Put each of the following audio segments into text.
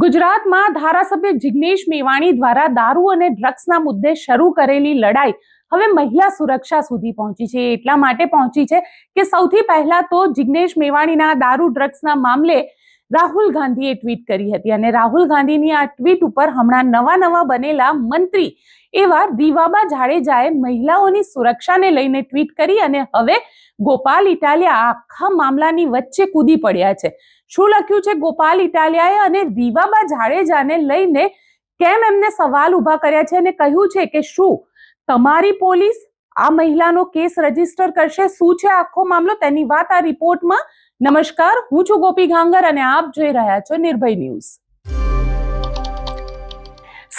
ગુજરાતમાં ધારાસભ્ય જિગ્નેશ મેવાણી દ્વારા દારૂ અને ડ્રગ્સના મુદ્દે શરૂ કરેલી લડાઈ હવે મહિલા સુરક્ષા સુધી પહોંચી છે. એટલા માટે પહોંચી છે કે સૌથી પહેલા તો જિગ્નેશ મેવાણીના દારૂ, ડ્રગ્સના મામલે રાહુલ ગાંધીએ ટ્વીટ કરી હતી અને રાહુલ ગાંધીની આ ટ્વીટ ઉપર હમણાં નવા નવા બનેલા મંત્રી એવા રીવાબા જાડેજાએ મહિલાઓની સુરક્ષાને લઈને ટ્વીટ કરી અને હવે ગોપાલ ઇટાલિયા આખા મામલાની વચ્ચે કૂદી પડ્યા છે. શું લખ્યું છે? ગોપાલ ઇટાલિયાએ અને રીવાબા જાડેજાને લઈને કેમ એમને સવાલ ઊભા કર્યા છે અને કહ્યું છે કે શું તમારી પોલીસ આ મહિલાનો કેસ રજિસ્ટર કરશે? શું છે આખો મામલો? તેની વાત આ રિપોર્ટમાં. નમસ્કાર, હું છું ગોપી ઘાંગર અને આપ જોઈ રહ્યા છો નિર્ભય ન્યૂઝ.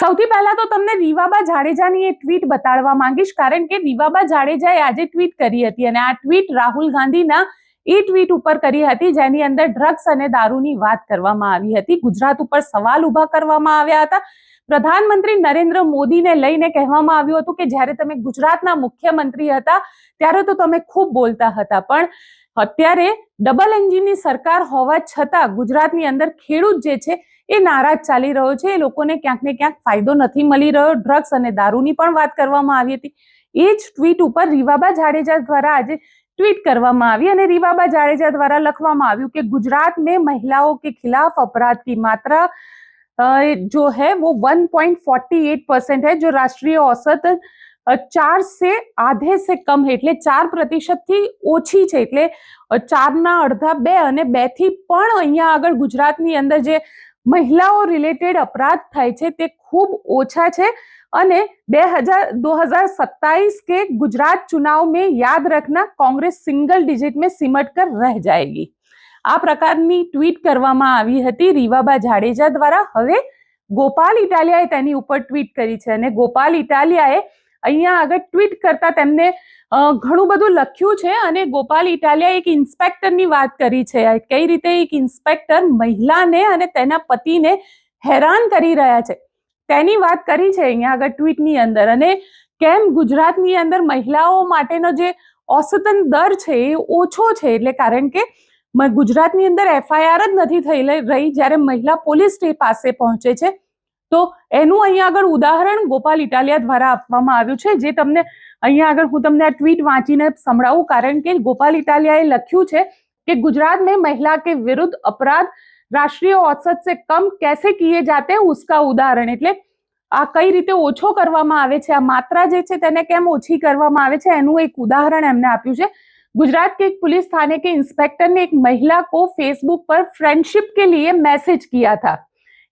સૌથી પહેલા તો તમને રીવાબા જાડેજાની એ ટ્વીટ બતાડવા માંગીશ, કારણ કે રીવાબા જાડેજાએ આજે ટ્વીટ કરી હતી અને આ ટ્વીટ રાહુલ ગાંધીના એ ટ્વીટ ઉપર કરી હતી, જેની અંદર ડ્રગ્સ અને દારૂની વાત કરવામાં આવી હતી. ગુજરાત ઉપર સવાલ ઊભા કરવામાં આવ્યા હતા. પ્રધાનમંત્રી નરેન્દ્ર મોદીને લઈને કહેવામાં આવ્યું હતું કે, જ્યારે તમે ગુજરાતના મુખ્યમંત્રી હતા, ત્યારે તો તમે ખૂબ બોલતા હતા. પણ અત્યારે ડબલ એન્જિનની સરકાર હોવા છતાં ગુજરાતની અંદર ખેડૂત જે છે, એ નારાજ ચાલી રહ્યો છે. એ લોકોને ક્યાંક ને ક્યાંક ફાયદો નથી મળી રહ્યો. ડ્રગ્સ અને દારૂની પણ વાત કરવામાં આવી હતી. એ જ ટ્વીટ ઉપર રીવાબા જાડેજા દ્વારા આજે ट्वीट કરવામાં આવી અને રીવાબા જાડેજા દ્વારા લખવામાં આવ્યું કે गुजरात में महिलाओं के खिलाफ अपराध की मात्रा जो है वो 1.48 परसेंट है जो राष्ट्रीय औसत ચાર સે આધે સે કમ है એટલે ચાર પ્રતિશતથી ઓછી છે એટલે ચારના અડધા બે અને બે થી પણ અહીંયા આગળ ગુજરાતની અંદર જે મહિલાઓ રિલેટેડ અપરાધ થાય છે તે ખૂબ ઓછા છે અને બે હજાર दो हजार सत्ताईस के गुजरात चुनाव में याद रखना कांग्रेस सिंगल डिजिट में सिमट कर रह जाएगी આ પ્રકારની ટ્વીટ કરવામાં આવી હતી રીવાબા જાડેજા દ્વારા હવે ગોપાલ ઇટાલિયાએ તેની ઉપર ટ્વીટ કરી છે અને ગોપાલ ઇટાલિયાએ અહીંયા આગળ ટ્વીટ કરતા તેમને ઘણું બધું લખ્યું છે અને ગોપાલ ઇટાલિયા એક ઇન્સ્પેક્ટરની વાત કરી છે. કઈ રીતે એક ઇન્સ્પેક્ટર મહિલાને અને તેના પતિને હેરાન કરી રહ્યા છે? તેની વાત કરી છે અહીંયા આગળ ટ્વીટની અંદર અને કેમ ગુજરાતની અંદર મહિલાઓ માટેનો જે ઓસતન દર છે એ ઓછો છે? એટલે કારણ કે ગુજરાતની અંદર એફઆઈઆર જ નથી થઈ રહી જ્યારે મહિલા પોલીસ પાસે પહોંચે છે. તો એનું અહીંયા આગળ ઉદાહરણ ગોપાલ ઇટાલિયા દ્વારા આપવામાં આવ્યું છે જે તમને અહીંયા આગળ હું તમને આ ટ્વીટ વાંચીને સંભળાવું કારણ કે ગોપાલ ઇટાલિયાએ લખ્યું છે કે ગુજરાત में महिला के विरुद्ध अपराध રાષ્ટ્રીય औसत से कम कैसे किए जाते हैं उसका ઉદાહરણ એટલે આ કઈ રીતે ઓછો કરવામાં આવે છે આ માત્રા જે છે તેને કેમ ઓછી કરવામાં આવે છે એનું એક ઉદાહરણ એમને આપ્યું છે गुजरात के एक पुलिस थाने के इंस्पेक्टर ने एक महिला को फेसबुक पर फ्रेंडशिप के लिए मैसेज किया था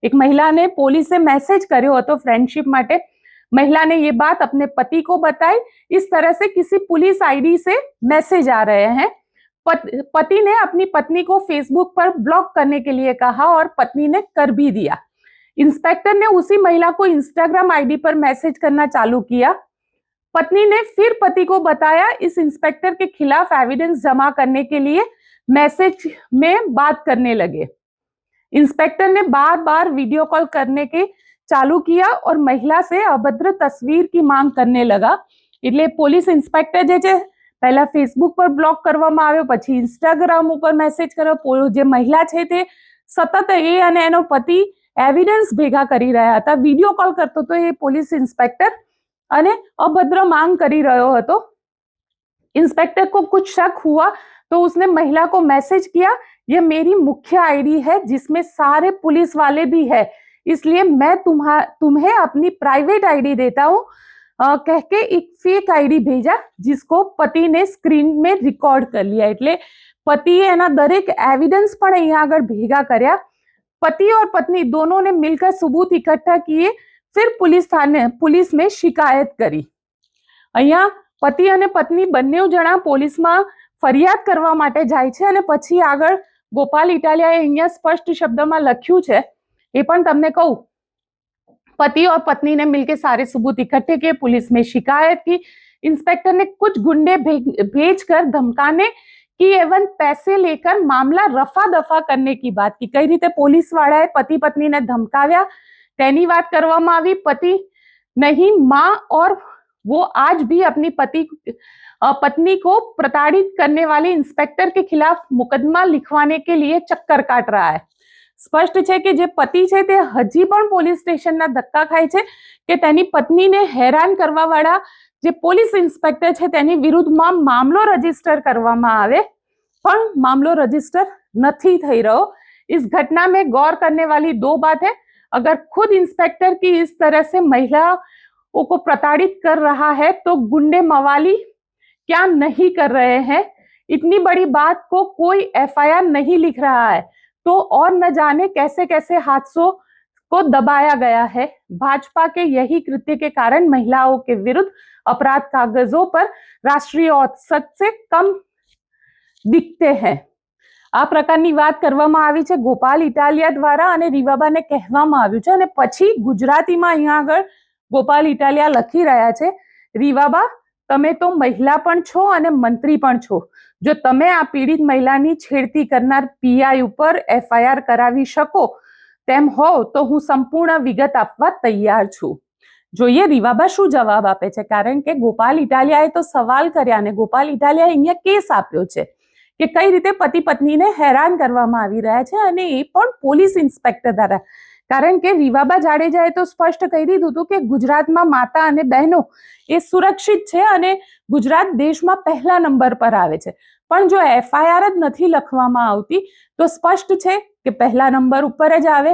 एक महिला ने पुलिस से मैसेज કર્યો હતો फ्रेंडशिप માટે महिला ने ये बात अपने पति को बताई इस तरह से किसी पुलिस आईडी से मैसेज आ रहे हैं पति ने अपनी पत्नी को फेसबुक पर ब्लॉक करने के लिए कहा और पत्नी ने कर भी दिया इंस्पेक्टर ने उसी महिला को इंस्टाग्राम आईडी पर मैसेज करना चालू किया पत्नी ने फिर पति को बताया इस इंस्पेक्टर के खिलाफ एविडेंस जमा करने के लिए मैसेज में बात करने लगे इंस्पेक्टर ने बार बार वीडियो कॉल करने के चालू किया और महिला से अभद्र तस्वीर की मांग करने लगा એટલે પોલીસ ઇન્સ્પેક્ટર જે છે પહેલા ફેસબુક પર બ્લોક કરવામાં આવ્યો પછી ઇન્સ્ટાગ્રામ ઉપર મેસેજ કર્યો જે મહિલા છે તે સતત એ અને એનો પતિ એવિડન્સ ભેગા કરી રહ્યા હતા વિડીયો કોલ કરતો હતો એ પોલીસ ઇન્સ્પેક્ટર અને अभद्र मांग કરી રહ્યો હતો इंस्पेक्टर को कुछ शक हुआ तो उसने महिला को मैसेज किया ये मेरी मुख्य आईडी है जिसमें सारे पुलिस वाले भी है इसलिए मैं तुम्हा तुम्हें अपनी प्राइवेट आईडी देता हूँ कह के एक फेक आईडी भेजा जिसको पति ने स्क्रीन में रिकॉर्ड कर लिया એટલે પતિએ એના દરેક એવિડન્સ પણ અહીંયા આગળ ભેગા કર્યા पति और पत्नी दोनों ने मिलकर सबूत इकट्ठा किए फिर पुलिस थाने पुलिस में शिकायत કરી અહીંયા પતિ અને પત્ની બંને જણા પોલીસમાં ફરિયાદ કરવા માટે જાય છે અને પછી આગળ ગોપાલ ઇટાલિયાએ અહીંયા સ્પષ્ટ શબ્દમાં લખ્યું છે એ પણ તમને કહું पति और पत्नी ने मिलकर सारे सबूत इकट्ठे किए पुलिस में शिकायत की इंस्पेक्टर ने कुछ गुंडे भेज कर धमकाने की एवं पैसे लेकर मामला रफा दफा करने की बात की કઈ રીતે પોલીસ વાળાએ પતિ પત્નીને ધમકાવ્યા તેની વાત કરવામાં આવી પતિ નહીં माँ और वो आज भी अपनी पति पत्नी को प्रताड़ित करने वाले इंस्पेक्टर के खिलाफ મુકદમા લખવાને કે લિયે ચક્કર કાટ રહા હે સ્પષ્ટ છે કે જે પતિ છે તે હજી પણ પોલીસ સ્ટેશનના ધક્કા ખાય છે કે તેની પત્નીને હેરાન કરવાવાળા જે પોલીસ ઇન્સ્પેક્ટર છે તેની વિરુદ્ધમાં મામલો રજીસ્ટર કરવામાં આવે પણ મામલો રજીસ્ટર નથી થઈ રહ્યો इस घटना में गौर करने वाली दो बात है अगर खुद इंस्पेक्टर की इस तरह से महिला को प्रताड़ित कर रहा है तो गुंडे मवाली क्या नहीं कर रहे हैं इतनी बड़ी बात को कोई एफआईआर नहीं लिख रहा है तो और न जाने कैसे कैसे हादसों को दबाया गया है भाजपा के यही कृत्य के कारण महिलाओं के विरुद्ध अपराध कागजों पर राष्ट्रीय औसत से कम दिखते हैं આ પ્રકારની વાત કરવામાં આવી છે ગોપાલ ઇટાલિયા દ્વારા અને રીવાબાને કહેવામાં આવ્યું છે અને પછી ગુજરાતીમાં અહીંયા આગળ ગોપાલ ઇટાલિયા લખી રહ્યા છે, રીવાબા, તમે તો મહિલા પણ છો અને મંત્રી પણ છો. જો તમે આ પીડિત મહિલાની છેડતી કરનાર પીઆઈ ઉપર એફઆઈઆર કરાવી શકો તેમ હોવ, તો હું સંપૂર્ણ વિગત આપવા તૈયાર છું. જોઈએ રીવાબા શું જવાબ આપે છે, કારણ કે ગોપાલ ઇટાલિયાએ તો સવાલ કર્યા અને ગોપાલ ઇટાલિયાએ અહીંયા કેસ આપ્યો છે કે કઈ રીતે પતિ પત્નીને હેરાન કરવામાં આવી રહ્યા છે અને એ પણ પોલીસ ઇન્સ્પેક્ટર દ્વારા. કારણ કે રીવાબા જાડેજાએ તો સ્પષ્ટ કહી દીધું હતું કે ગુજરાતમાં માતા અને બહેનો એ સુરક્ષિત છે અને ગુજરાત દેશમાં પહેલા નંબર પર આવે છે. પણ જો એફઆઈઆર જ નથી લખવામાં આવતી, તો સ્પષ્ટ છે કે પહેલા નંબર ઉપર જ આવે.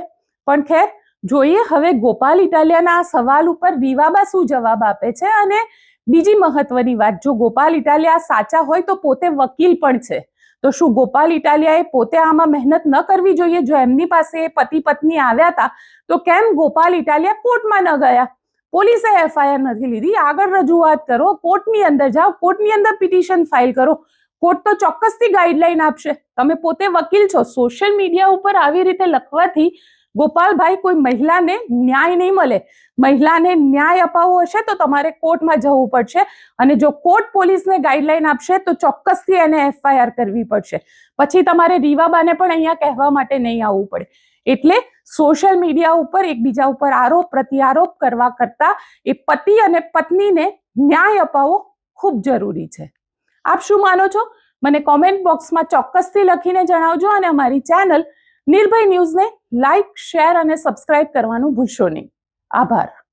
પણ ખેર, જોઈએ હવે ગોપાલ ઇટાલિયાના આ સવાલ ઉપર રીવાબા શું જવાબ આપે છે અને બીજી મહત્વની વાત, જો ગોપાલ ઇટાલિયા સાચા હોય તો પોતે વકીલ પણ છે. તો શું ગોપાલ ઇટાલિયાએ પોતે આમાં મહેનત ન કરવી જોઈએ? જો એમની પાસે પતિ પત્ની આવ્યા હતા, તો કેમ ગોપાલ ઇટાલિયા કોર્ટમાં ન ગયા? પોલીસે એફઆઈઆર નથી લીધી. આગળ રજૂઆત કરો, કોર્ટની અંદર જાઓ, કોર્ટની અંદર પિટિશન ફાઇલ કરો. કોર્ટ તો ચોક્કસથી ગાઈડલાઈન આપશે. તમે પોતે વકીલ છો. સોશિયલ મીડિયા ઉપર આવી રીતે લખવાથી ગોપાલભાઈ, કોઈ મહિલાને ન્યાય નહીં મળે. મહિલાને ન્યાય અપાવવો હશે તો તમારે કોર્ટમાં જવું પડશે અને જો કોર્ટ પોલીસને ગાઈડલાઈન આપશે તો ચોક્કસથી એને એફઆઈઆર કરવી પડશે. પછી તમારે રીવાબાને પણ અહીંયા કહેવા માટે નહીં આવવું પડે. એટલે સોશિયલ મીડિયા ઉપર એકબીજા ઉપર આરોપ, પ્રત્યારોપ કરવા કરતા એ પતિ અને પત્નીને ન્યાય અપાવવો ખૂબ જરૂરી છે. આપ શું માનો છો? મને કોમેન્ટ બોક્સમાં ચોક્કસથી લખીને જણાવજો અને અમારી ચેનલ નિર્ભય ન્યૂઝને લાઇક શેર અને સબસ્ક્રાઇબ કરવાનું ભૂલશો નહીં. આભાર.